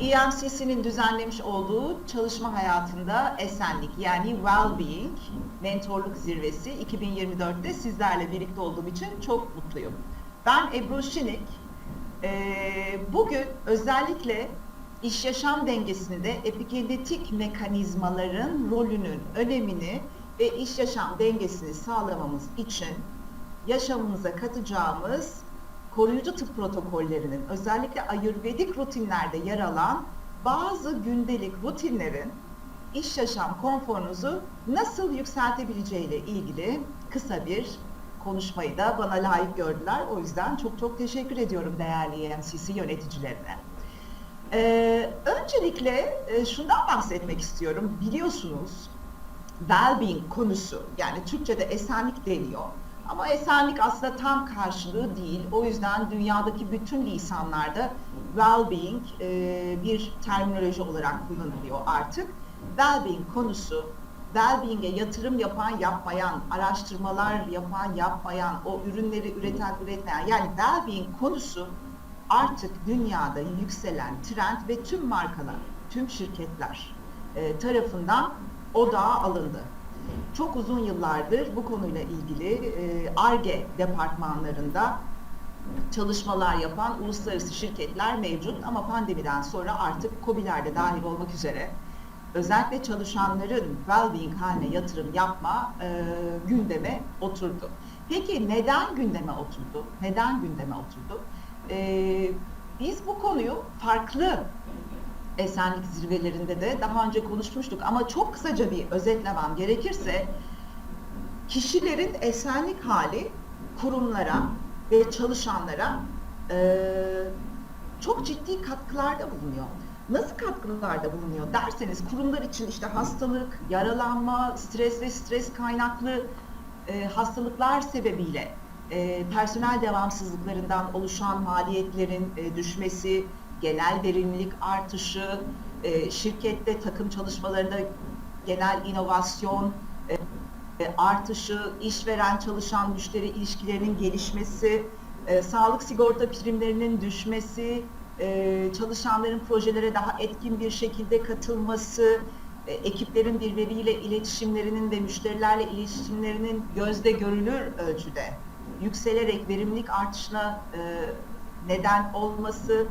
EMCC'nin düzenlemiş olduğu çalışma hayatında esenlik yani well-being mentorluk zirvesi 2024'te sizlerle birlikte olduğum için çok mutluyum. Ben Ebru Şinik. Ee, bugün özellikle iş yaşam dengesinde epigenetik mekanizmaların rolünün önemini ve iş yaşam dengesini sağlamamız için yaşamımıza katacağımız koruyucu tıp protokollerinin özellikle ayurvedik rutinlerde yer alan bazı gündelik rutinlerin iş yaşam konforunuzu nasıl yükseltebileceğiyle ilgili kısa bir konuşmayı da bana layık gördüler. O yüzden çok çok teşekkür ediyorum değerli EMCC yöneticilerine. Ee, öncelikle e, şundan bahsetmek istiyorum. Biliyorsunuz well-being konusu yani Türkçe'de esenlik deniyor. Ama esenlik aslında tam karşılığı değil. O yüzden dünyadaki bütün lisanlarda well-being e, bir terminoloji olarak kullanılıyor artık. Well-being konusu, well-being'e yatırım yapan, yapmayan, araştırmalar yapan, yapmayan, o ürünleri üreten, üretmeyen yani well-being konusu artık dünyada yükselen trend ve tüm markalar, tüm şirketler e, tarafından odağa alındı. Çok uzun yıllardır bu konuyla ilgili ARGE departmanlarında çalışmalar yapan uluslararası şirketler mevcut ama pandemiden sonra artık COBİ'ler de dahil olmak üzere özellikle çalışanların well-being haline yatırım yapma e, gündeme oturdu. Peki neden gündeme oturdu? Neden gündeme oturdu? E, biz bu konuyu farklı esenlik zirvelerinde de daha önce konuşmuştuk ama çok kısaca bir özetlemem gerekirse kişilerin esenlik hali kurumlara ve çalışanlara e, çok ciddi katkılarda bulunuyor. Nasıl katkılarda bulunuyor derseniz kurumlar için işte hastalık, yaralanma, stres ve stres kaynaklı e, hastalıklar sebebiyle e, personel devamsızlıklarından oluşan maliyetlerin e, düşmesi, genel verimlilik artışı, e, şirkette takım çalışmalarında genel inovasyon e, e, artışı, işveren çalışan müşteri ilişkilerinin gelişmesi, e, sağlık sigorta primlerinin düşmesi, e, çalışanların projelere daha etkin bir şekilde katılması, e, ekiplerin birbiriyle iletişimlerinin ve müşterilerle iletişimlerinin gözde görülür ölçüde yükselerek verimlilik artışına e, neden olması,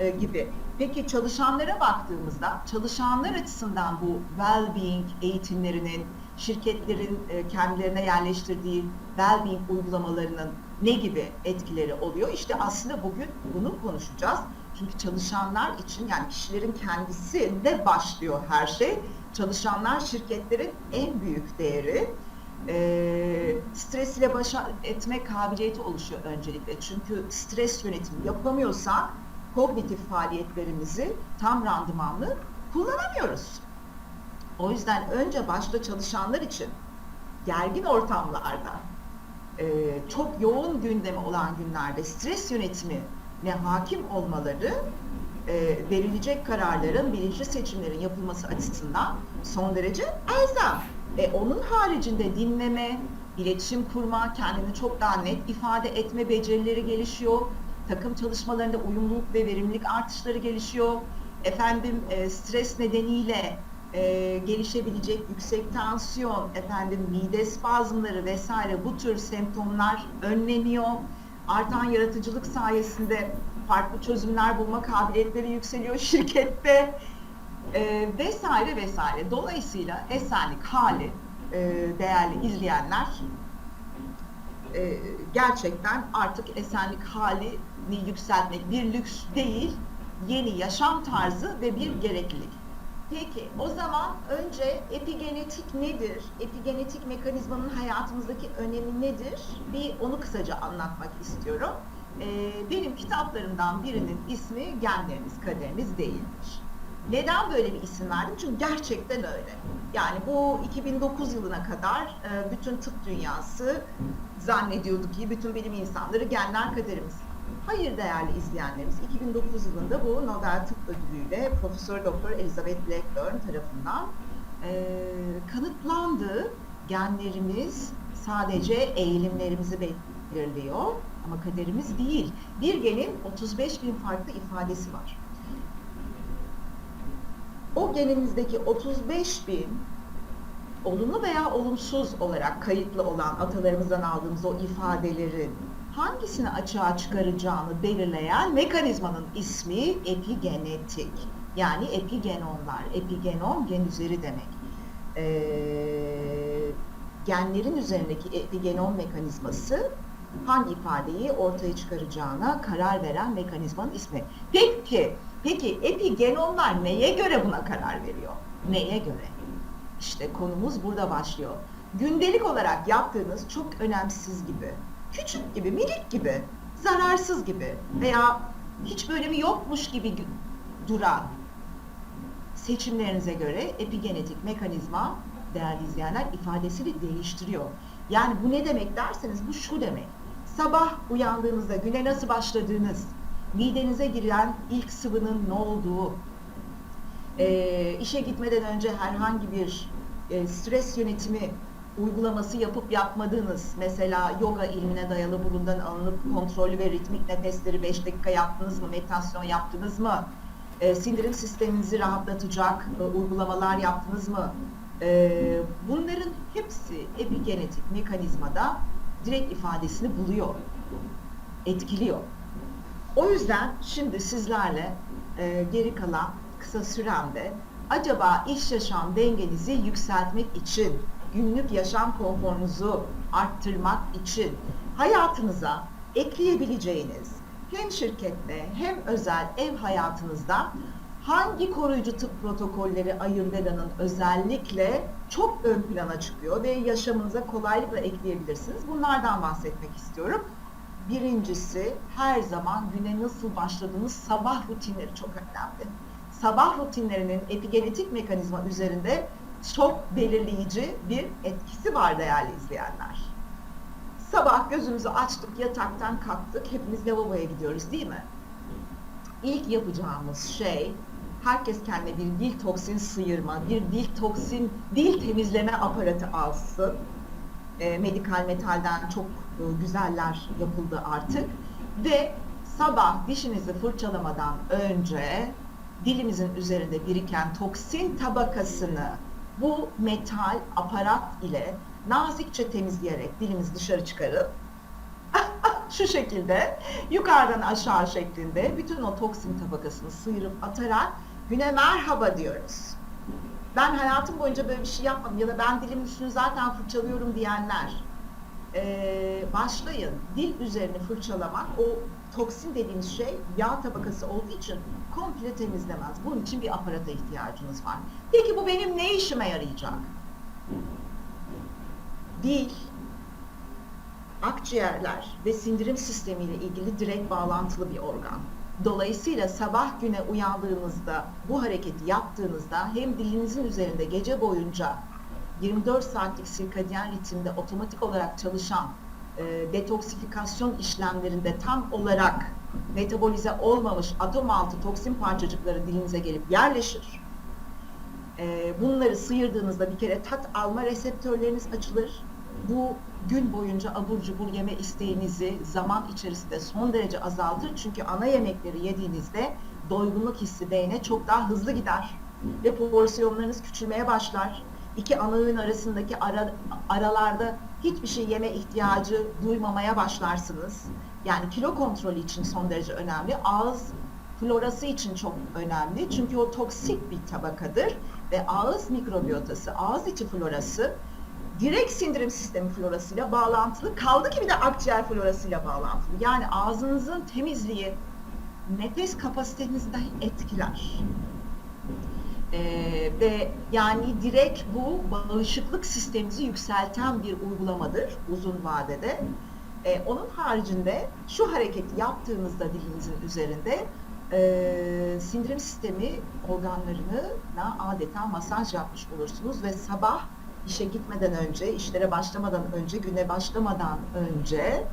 e, gibi. Peki çalışanlara baktığımızda çalışanlar açısından bu well-being eğitimlerinin, şirketlerin e, kendilerine yerleştirdiği well-being uygulamalarının ne gibi etkileri oluyor? İşte aslında bugün bunu konuşacağız. Çünkü çalışanlar için yani kişilerin kendisinde başlıyor her şey. Çalışanlar şirketlerin en büyük değeri. E, stres ile baş etme kabiliyeti oluşuyor öncelikle. Çünkü stres yönetimi yapamıyorsak kognitif faaliyetlerimizi tam randımanlı kullanamıyoruz. O yüzden önce başta çalışanlar için gergin ortamlarda e, çok yoğun gündemi olan günlerde stres yönetimi ne hakim olmaları e, verilecek kararların, bilinçli seçimlerin yapılması açısından son derece elzem. E, onun haricinde dinleme, iletişim kurma, kendini çok daha net ifade etme becerileri gelişiyor takım çalışmalarında uyumluluk ve verimlilik artışları gelişiyor. Efendim e, stres nedeniyle e, gelişebilecek yüksek tansiyon, efendim mide spazmları vesaire bu tür semptomlar önleniyor. Artan yaratıcılık sayesinde farklı çözümler bulma kabiliyetleri yükseliyor şirkette e, vesaire vesaire. Dolayısıyla esenlik hali e, değerli izleyenler e, gerçekten artık esenlik halini yükseltmek bir lüks değil, yeni yaşam tarzı ve bir gereklilik. Peki o zaman önce epigenetik nedir? Epigenetik mekanizmanın hayatımızdaki önemi nedir? Bir onu kısaca anlatmak istiyorum. Ee, benim kitaplarımdan birinin ismi Genlerimiz Kaderimiz Değildir. Neden böyle bir isim verdim? Çünkü gerçekten öyle. Yani bu 2009 yılına kadar e, bütün tıp dünyası zannediyordu ki bütün bilim insanları genler kaderimiz. Hayır değerli izleyenlerimiz, 2009 yılında bu Nobel Tıp Ödülü'yle Profesör Doktor Elizabeth Blackburn tarafından e, kanıtlandı. Genlerimiz sadece eğilimlerimizi belirliyor ama kaderimiz değil. Bir genin 35 bin farklı ifadesi var. O geninizdeki 35 bin olumlu veya olumsuz olarak kayıtlı olan atalarımızdan aldığımız o ifadelerin hangisini açığa çıkaracağını belirleyen mekanizmanın ismi epigenetik. Yani epigenomlar. Epigenom gen üzeri demek. Ee, genlerin üzerindeki epigenom mekanizması hangi ifadeyi ortaya çıkaracağına karar veren mekanizmanın ismi. Peki, peki epigenomlar neye göre buna karar veriyor? Neye göre? İşte konumuz burada başlıyor. Gündelik olarak yaptığınız çok önemsiz gibi, küçük gibi, minik gibi, zararsız gibi veya hiç bölümü yokmuş gibi duran seçimlerinize göre epigenetik mekanizma değerli izleyenler ifadesini değiştiriyor. Yani bu ne demek derseniz bu şu demek. Sabah uyandığınızda güne nasıl başladığınız, midenize giren ilk sıvının ne olduğu, e, işe gitmeden önce herhangi bir e, stres yönetimi uygulaması yapıp yapmadığınız, mesela yoga ilmine dayalı burundan alınıp kontrollü ve ritmik nefesleri 5 dakika yaptınız mı, meditasyon yaptınız mı, e, sindirim sisteminizi rahatlatacak e, uygulamalar yaptınız mı? E, bunların hepsi epigenetik mekanizmada direkt ifadesini buluyor, etkiliyor. O yüzden şimdi sizlerle e, geri kalan kısa süremde acaba iş yaşam dengenizi yükseltmek için, günlük yaşam konforunuzu arttırmak için hayatınıza ekleyebileceğiniz hem şirkette hem özel ev hayatınızda hangi koruyucu tıp protokolleri Ayurveda'nın özellikle çok ön plana çıkıyor ve yaşamınıza kolaylıkla ekleyebilirsiniz. Bunlardan bahsetmek istiyorum. Birincisi her zaman güne nasıl başladığınız sabah rutinleri çok önemli. Sabah rutinlerinin epigenetik mekanizma üzerinde çok belirleyici bir etkisi var değerli izleyenler. Sabah gözümüzü açtık, yataktan kalktık, hepimiz lavaboya gidiyoruz değil mi? İlk yapacağımız şey herkes kendine bir dil toksin sıyırma, bir dil toksin, dil temizleme aparatı alsın. E, medikal metalden çok e, güzeller yapıldı artık. Ve sabah dişinizi fırçalamadan önce dilimizin üzerinde biriken toksin tabakasını bu metal aparat ile nazikçe temizleyerek dilimizi dışarı çıkarıp şu şekilde yukarıdan aşağı şeklinde bütün o toksin tabakasını sıyırıp atarak güne merhaba diyoruz. Ben hayatım boyunca böyle bir şey yapmadım ya da ben dilimin üstünü zaten fırçalıyorum diyenler ee, başlayın. Dil üzerini fırçalamak o toksin dediğimiz şey yağ tabakası olduğu için komple temizlemez. Bunun için bir aparata ihtiyacınız var. Peki bu benim ne işime yarayacak? Dil, akciğerler ve sindirim sistemiyle ilgili direkt bağlantılı bir organ. Dolayısıyla sabah güne uyandığınızda bu hareketi yaptığınızda hem dilinizin üzerinde gece boyunca 24 saatlik sirkadiyen ritimde otomatik olarak çalışan e, detoksifikasyon işlemlerinde tam olarak metabolize olmamış atom altı toksin parçacıkları dilinize gelip yerleşir. E, bunları sıyırdığınızda bir kere tat alma reseptörleriniz açılır. Bu gün boyunca abur cubur yeme isteğinizi zaman içerisinde son derece azaltır. Çünkü ana yemekleri yediğinizde doygunluk hissi beyne çok daha hızlı gider. Ve porsiyonlarınız küçülmeye başlar. İki ana öğün arasındaki ara, aralarda hiçbir şey yeme ihtiyacı duymamaya başlarsınız. Yani kilo kontrolü için son derece önemli. Ağız florası için çok önemli. Çünkü o toksik bir tabakadır ve ağız mikrobiyotası, ağız içi florası direkt sindirim sistemi florasıyla bağlantılı. Kaldı ki bir de akciğer florasıyla bağlantılı. Yani ağzınızın temizliği nefes kapasitenizi dahi etkiler. Ee, ve yani direkt bu bağışıklık sistemimizi yükselten bir uygulamadır uzun vadede. Ee, onun haricinde şu hareketi yaptığınızda dilinizin üzerinde e, sindirim sistemi organlarını adeta masaj yapmış olursunuz ve sabah işe gitmeden önce, işlere başlamadan önce, güne başlamadan önce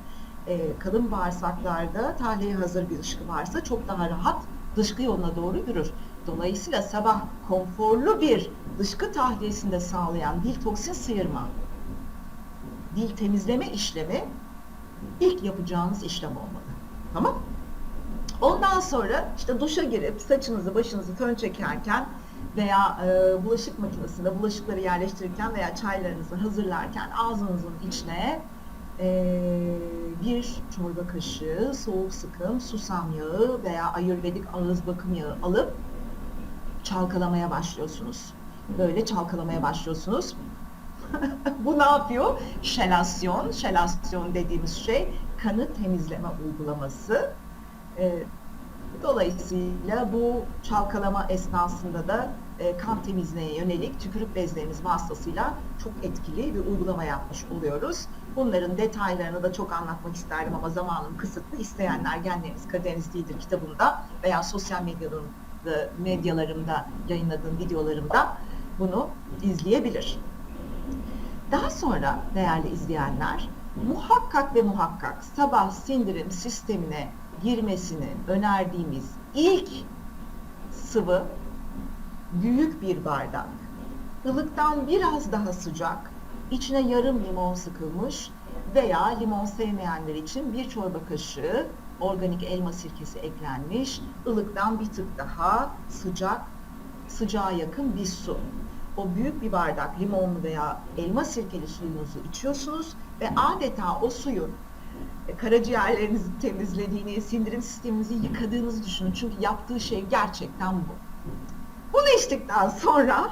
e, kalın bağırsaklarda tahliye hazır bir dışkı varsa çok daha rahat dışkı yoluna doğru yürür. Dolayısıyla sabah konforlu bir dışkı tahliyesini de sağlayan dil toksin sıyırma, dil temizleme işlemi ilk yapacağınız işlem olmalı. Tamam? Ondan sonra işte duşa girip saçınızı başınızı fön çekerken veya e, bulaşık makinesinde bulaşıkları yerleştirirken veya çaylarınızı hazırlarken ağzınızın içine e, bir çorba kaşığı soğuk sıkım susam yağı veya ayurvedik ağız bakım yağı alıp çalkalamaya başlıyorsunuz. Böyle çalkalamaya başlıyorsunuz. Bu ne yapıyor? Şelasyon. Şelasyon dediğimiz şey kanı temizleme uygulaması. Ee, dolayısıyla bu çalkalama esnasında da e, kan temizliğine yönelik tükürük bezlerimiz vasıtasıyla çok etkili bir uygulama yapmış oluyoruz. Bunların detaylarını da çok anlatmak isterdim ama zamanım kısıtlı. İsteyenler Genleriniz Kaderiniz Değildir kitabımda veya sosyal medyalarımda, medyalarımda yayınladığım videolarımda bunu izleyebilir. Daha sonra değerli izleyenler muhakkak ve muhakkak sabah sindirim sistemine girmesini önerdiğimiz ilk sıvı büyük bir bardak. ılıktan biraz daha sıcak, içine yarım limon sıkılmış veya limon sevmeyenler için bir çorba kaşığı organik elma sirkesi eklenmiş, ılıktan bir tık daha sıcak, sıcağa yakın bir su. O büyük bir bardak limonlu veya elma sirkeli suyunuzu içiyorsunuz ve adeta o suyun karaciğerlerinizi temizlediğini, sindirim sisteminizi yıkadığınızı düşünün. Çünkü yaptığı şey gerçekten bu. Bunu içtikten sonra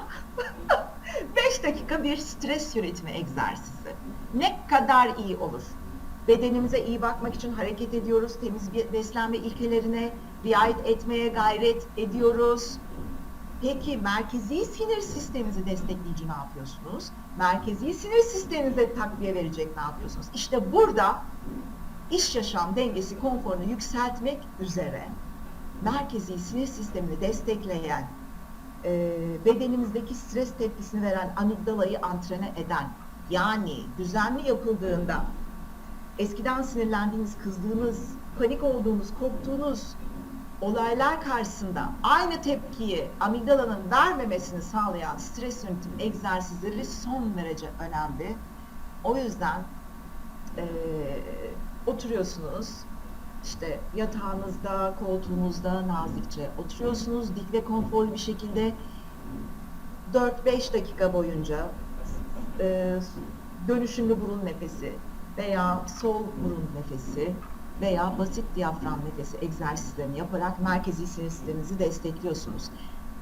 5 dakika bir stres yönetimi egzersizi. Ne kadar iyi olur. Bedenimize iyi bakmak için hareket ediyoruz. Temiz beslenme ilkelerine riayet etmeye gayret ediyoruz. Peki merkezi sinir sisteminizi destekleyici ne yapıyorsunuz? Merkezi sinir sisteminize takviye verecek ne yapıyorsunuz? İşte burada iş yaşam dengesi konforunu yükseltmek üzere merkezi sinir sistemini destekleyen e, bedenimizdeki stres tepkisini veren amigdalayı antrene eden yani düzenli yapıldığında eskiden sinirlendiğiniz, kızdığınız, panik olduğunuz, korktuğunuz olaylar karşısında aynı tepkiyi amigdalanın vermemesini sağlayan stres yönetim egzersizleri son derece önemli. O yüzden e, oturuyorsunuz, işte yatağınızda, koltuğunuzda nazikçe oturuyorsunuz. Dik ve konforlu bir şekilde 4-5 dakika boyunca e, dönüşümlü burun nefesi veya sol burun nefesi veya basit diyafram nefesi egzersizlerini yaparak merkezi sinir sisteminizi destekliyorsunuz.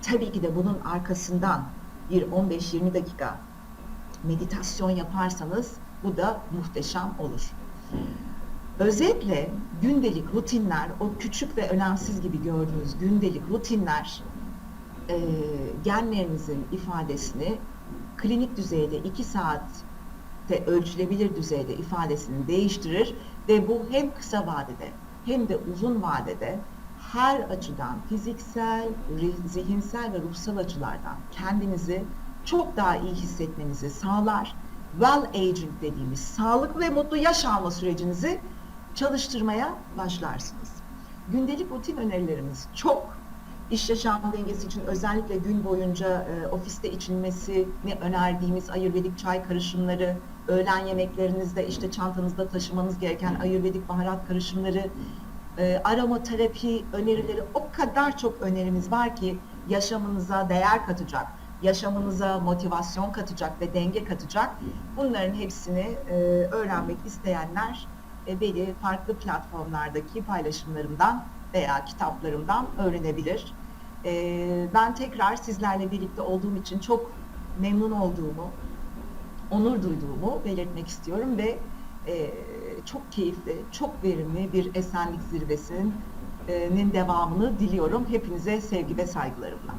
Tabii ki de bunun arkasından bir 15-20 dakika meditasyon yaparsanız bu da muhteşem olur. Özetle gündelik rutinler, o küçük ve önemsiz gibi gördüğünüz gündelik rutinler e, genlerinizin ifadesini klinik düzeyde 2 saatte ölçülebilir düzeyde ifadesini değiştirir ve bu hem kısa vadede hem de uzun vadede her açıdan fiziksel, zihinsel ve ruhsal açılardan kendinizi çok daha iyi hissetmenizi sağlar. Well aging dediğimiz sağlıklı ve mutlu yaş alma sürecinizi çalıştırmaya başlarsınız. Gündelik rutin önerilerimiz çok. İş yaşam dengesi için özellikle gün boyunca e, ofiste içilmesini önerdiğimiz ayurvedik çay karışımları, öğlen yemeklerinizde işte çantanızda taşımanız gereken ayurvedik baharat karışımları, e, aromaterapi önerileri o kadar çok önerimiz var ki yaşamınıza değer katacak, yaşamınıza motivasyon katacak ve denge katacak. Bunların hepsini e, öğrenmek isteyenler e, beni farklı platformlardaki paylaşımlarımdan veya kitaplarımdan öğrenebilir. E, ben tekrar sizlerle birlikte olduğum için çok memnun olduğumu, onur duyduğumu belirtmek istiyorum ve e, çok keyifli, çok verimli bir esenlik zirvesinin devamını diliyorum. Hepinize sevgi ve saygılarımla.